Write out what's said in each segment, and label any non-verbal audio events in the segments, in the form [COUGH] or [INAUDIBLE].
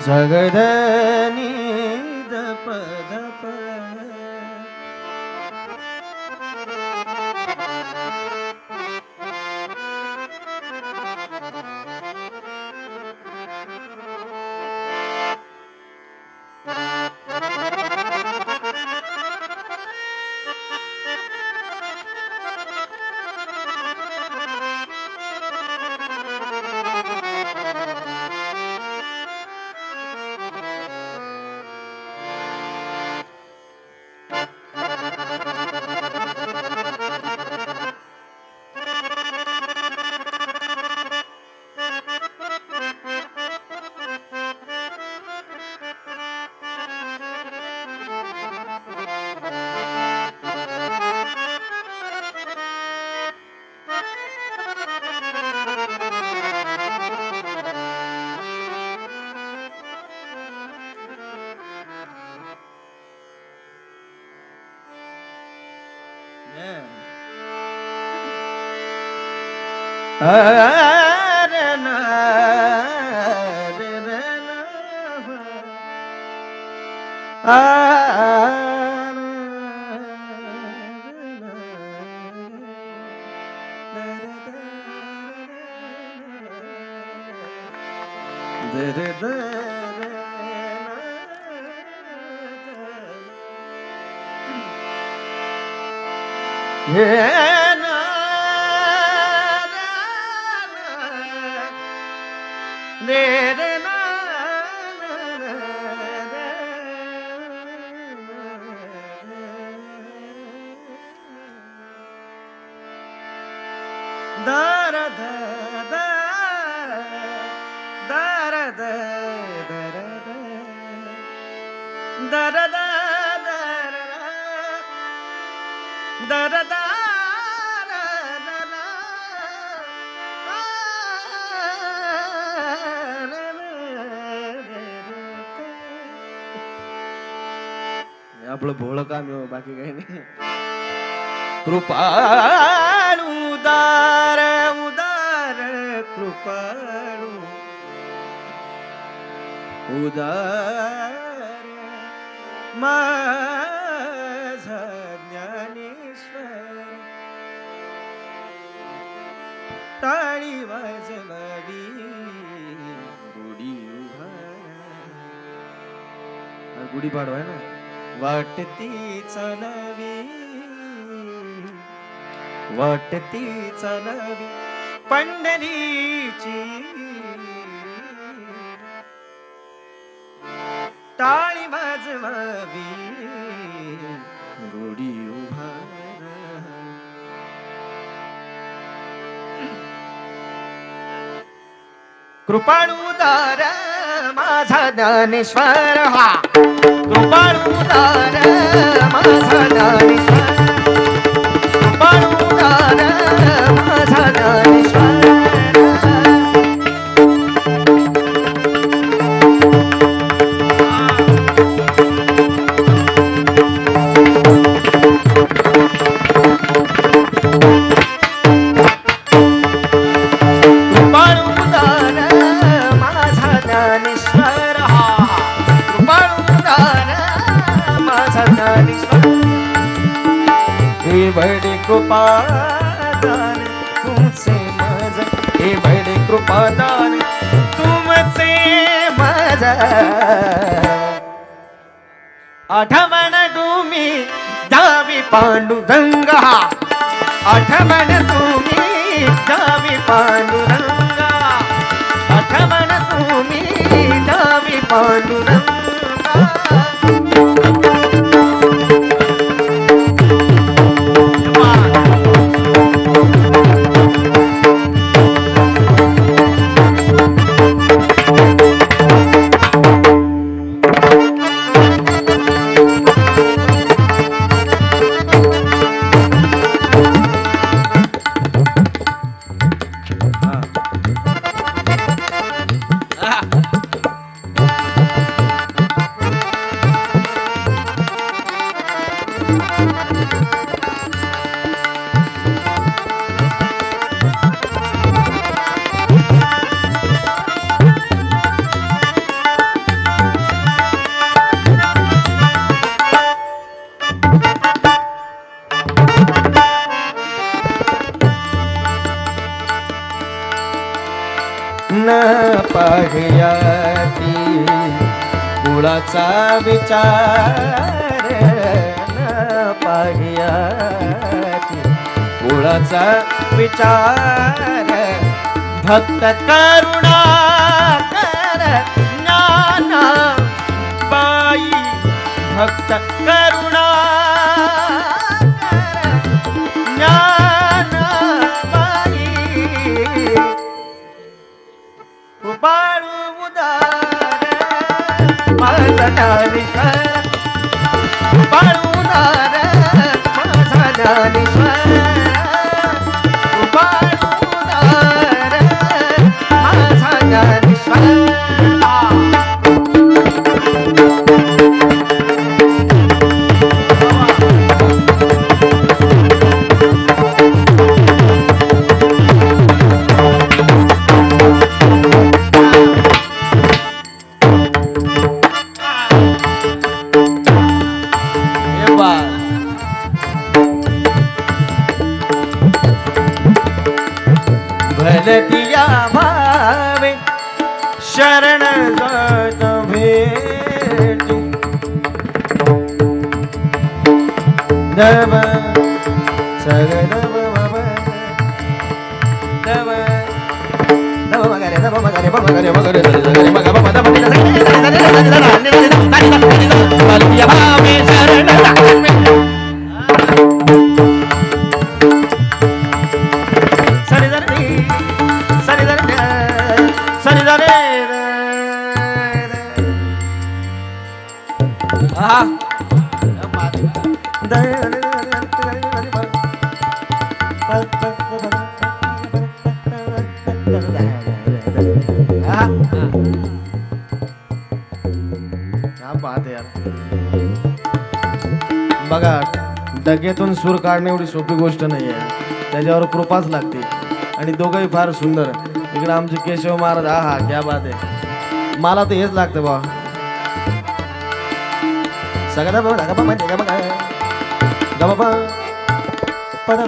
जगदनी दप दप Yeah. द दर द दर द आपलं भोळ काम आहे हो, बाकी माझा ज्ञानेश्वर टाळी वाजवावी गुढी उभारा गुढी पाडवा आहे ना. वाटती चालवी. वाटती चालवी. पंढरीची कृपाळुदार माझा ज्ञानेश्वर हा. कृपाळुदार माझा ज्ञानेश्वर. कृपाळुदार तुम्ही जावी पांडुरंग आठवण तुम्ही जावी पांडुरंगा आठवण तुम्ही जावी पांडुरंगा विचार पाहिया कुळाचा विचार भक्त करुणा कर नाना बाई भक्त कर ठावी पाळूनार माझा தனிதம் தனிதம் डगेतून सूर काढणे एवढी सोपी गोष्ट नाही आहे त्याच्यावर कृपाच लागते आणि दोघंही फार सुंदर इकडं आमचे केशव महाराज हा हा क्या बात आहे मला तर हेच लागतं बा सगळ्या बघ गा म्हणजे गा बघा गा बाबा पदा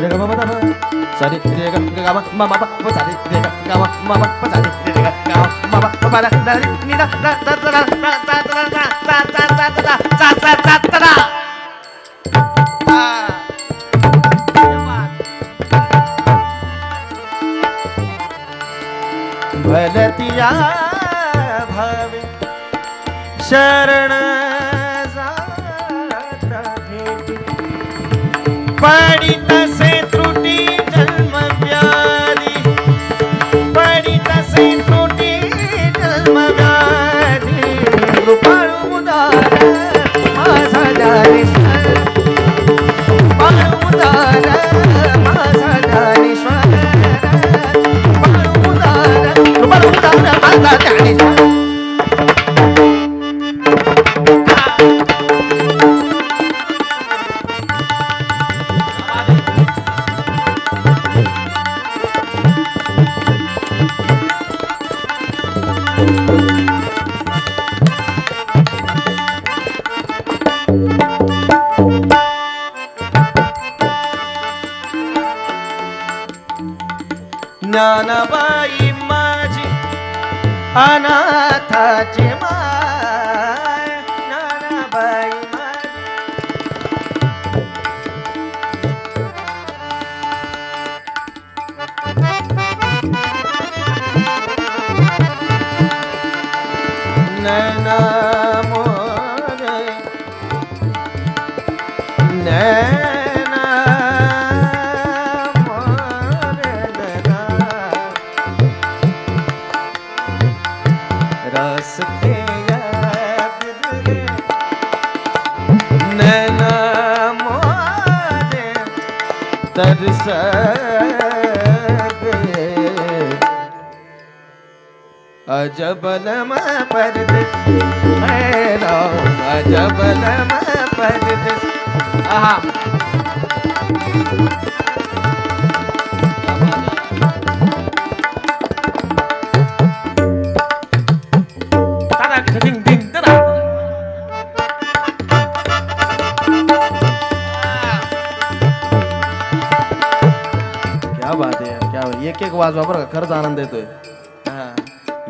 रे गा बाबा दा सारी रे गा गा मा मा प सारी रे गा गा मा मा प सारी रे गा गा मा मा प दा दा रे दा दा दा दा दा दा दा दा दा दा दा दा दा भलतिया भावे शरण जाता भेटी. पडित ज्ञानाबाई माझी अनाथाची माय ज्ञानाबाई माझी. नैना मोरे नैना ਰਸ ਤੇ ਤਰਸ ਅਜਬਲ ਮੈਂ ਪਰਦ ਮੇਰਾ ਅਜਬਲ ਮੈਂ ਪਰਦ ਆਹਾ बात आहे क्या एक एक वाजवा बरं का खरंच आनंद येतोय हा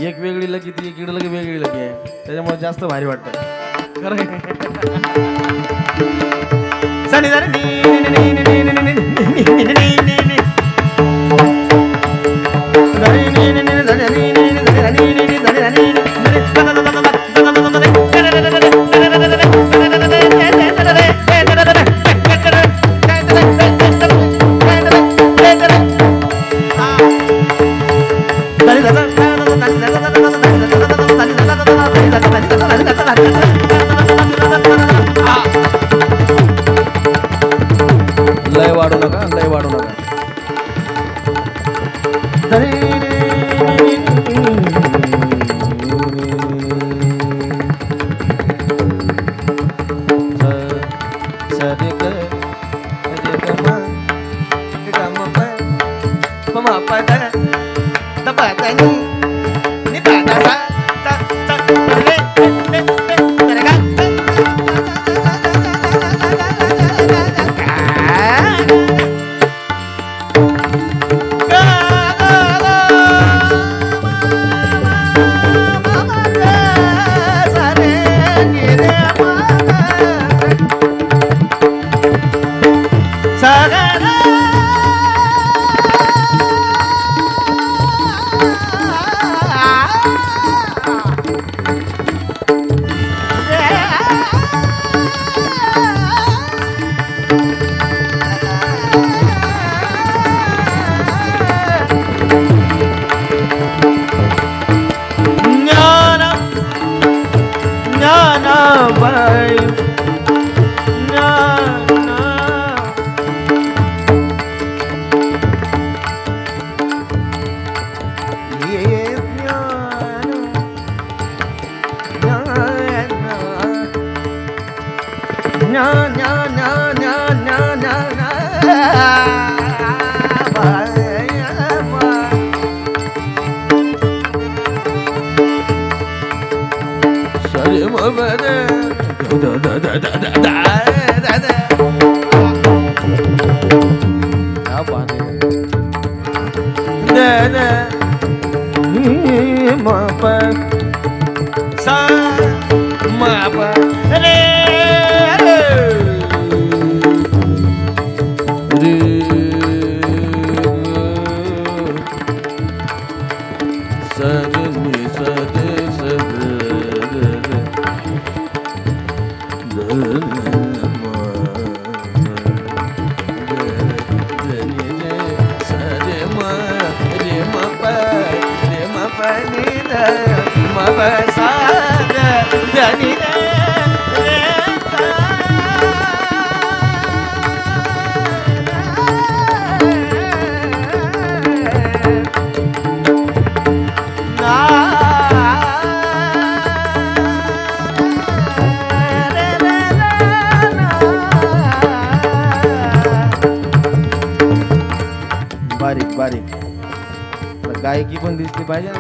एक वेगळी लगी ती एक इकडं लगी वेगळी लगी आहे त्याच्यामुळे जास्त भारी वाटत खरं تعال تعال बारीक गायकी पण दिसली पाहिजे ना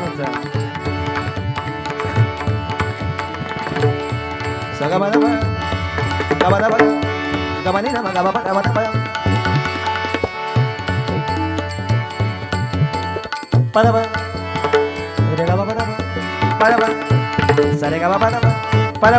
सगळं सगा सरे गाबा बा पादा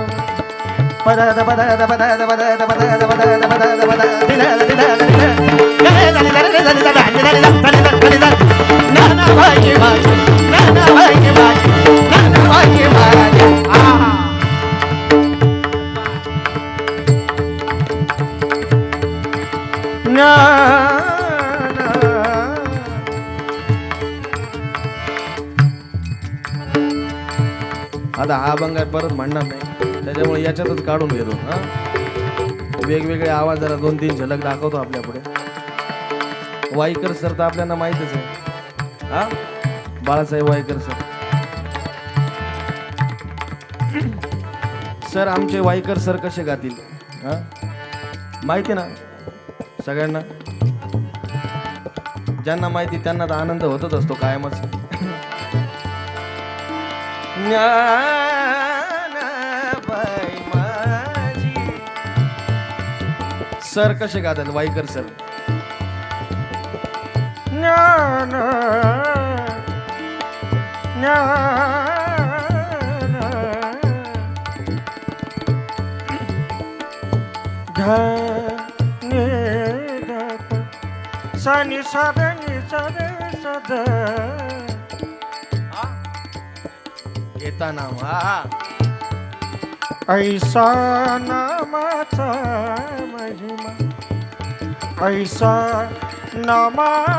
அது அவங்க பிறகு மண்ணமே त्याच्यामुळे याच्यातच काढून घेतो हा? वेगवेगळे आवाज जरा दोन तीन झलक दाखवतो आपल्या पुढे वाईकर सर तर आपल्याला माहितच आहे हा? बाळासाहेब वाईकर सर. सर आमचे वाईकर सर कसे गातील हा? माहिती ना? सगळ्यांना? ज्यांना माहिती त्यांना तर आनंद होतच असतो कायमच. [LAUGHS] सर कसे गातात? वाईकर सर. ज्ञान ज्ञान. धने धप सनि सदनि सद सद. घेता नाम हा. ऐसा नामाचा ऐसा नामाचा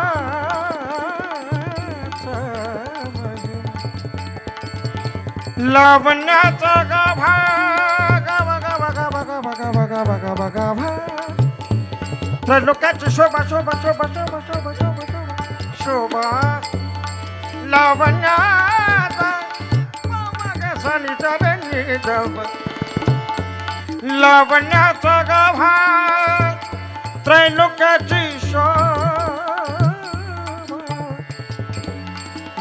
लावण्याचा गाभा गाभा गाभा गाभा गाभा गाभा गाभा गाभा गाभा तर लोकांची शोभा शोभा शोभा शोभा शोभा शोभा शोभा शोभा. लावण्याचा सानीचा रंगी लावण्याचा गाभा त्रैलोक्याची शोभा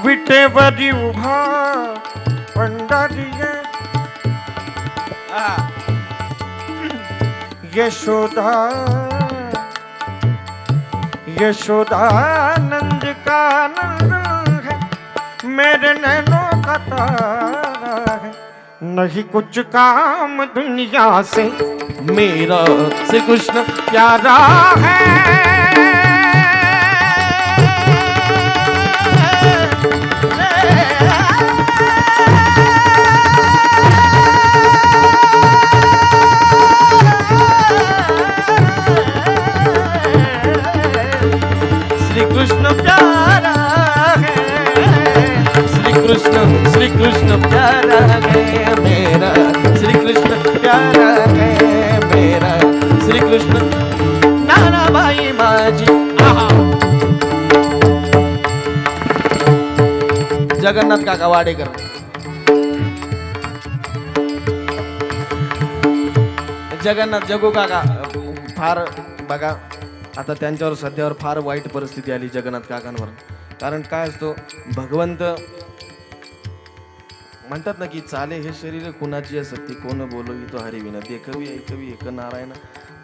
विटेवरी उभा पंढरी यशोदा यशोदा नंद का नंद है मेरे नैनों का तारा है नहीं कुछ काम दुनिया से। मेरा श्री कृष्ण प्यारा है। कृष्ण श्री कृष्ण प्यारा है मेरा श्री कृष्ण प्यारा है मेरा श्री कृष्ण नानाबाई माझी जगन्नाथ काका वाडेकर. जगन्नाथ जगू काका फार बघा आता त्यांच्यावर सध्यावर फार वाईट परिस्थिती आली जगन्नाथ काकांवर. कारण काय असतो भगवंत म्हणतात ना की चाले हे शरीर कुणाची असती कोण बोलवी तो हरिविना देखवी ऐकवी एक नारायण.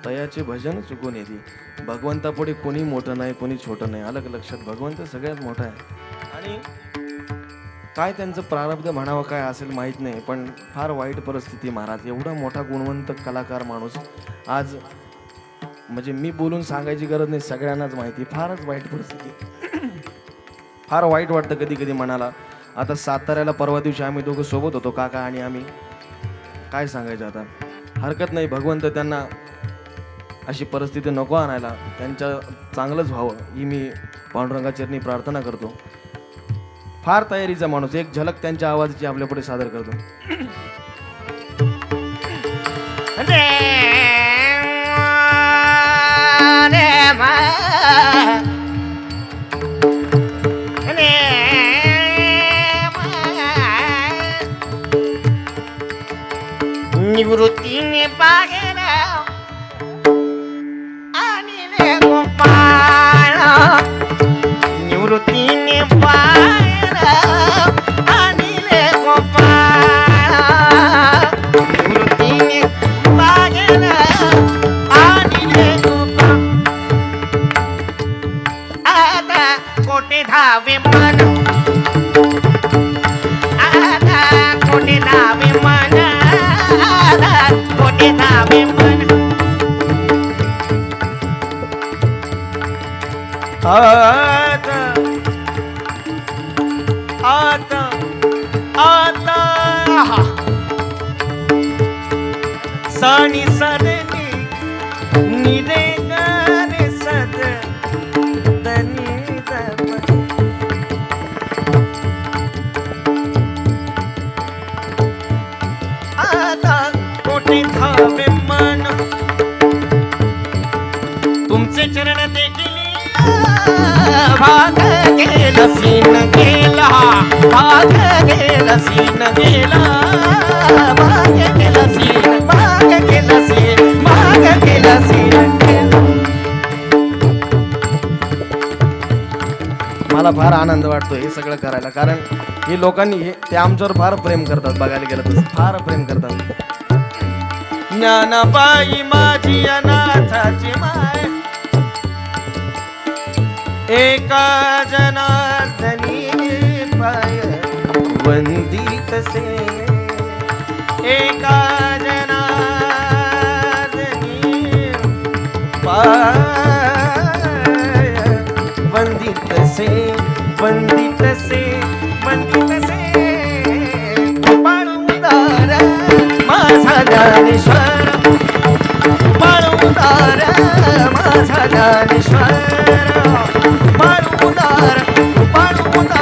तयाचे भजन चुकून येते. भगवंतापुढे कोणी मोठं नाही कोणी छोटं नाही. अलग लक्षात भगवंत सगळ्यात मोठा आहे. आणि काय त्यांचं प्रारब्ध म्हणावं काय असेल माहीत नाही पण फार वाईट परिस्थिती महाराज. एवढा मोठा गुणवंत कलाकार माणूस आज म्हणजे मी बोलून सांगायची गरज नाही सगळ्यांनाच माहिती फारच वाईट परिस्थिती [CLEARS THROAT] फार वाईट वाटतं कधी कधी मनाला. आता साताऱ्याला परवा दिवशी आम्ही दोघं सोबत होतो काका आणि आम्ही. काय सांगायचं आता? हरकत नाही भगवंत त्यांना अशी परिस्थिती नको आणायला. त्यांच्या चांगलंच व्हावं ही मी पांडुरंगाचरणी प्रार्थना करतो. फार तयारीचा माणूस एक झलक त्यांच्या आवाजाची आपल्यापुढे सादर करतो. Nemrut कोठे धावे मन आता आता आता. साणी सदनी निरे सीन गेला माग गेला सीन गेला. गेला सीन गेला सीन गेला सीन मला फार आनंद वाटतो हे सगळं करायला कारण हे लोकांनी हे ते आमच्यावर फार प्रेम करतात बघायला गेलं तर. फार प्रेम करतात. ज्ञानाबाई माझी अनाथाची माय. एका जनार्दनी पाय वंदित से। एका जनार्दनी पाय वंदित से वंदित से वंदित से। बाळूदार माझा ज्ञानेश्वर। माझा ज्ञानेश्वर. बाळूदार बाळूदार बाळूदार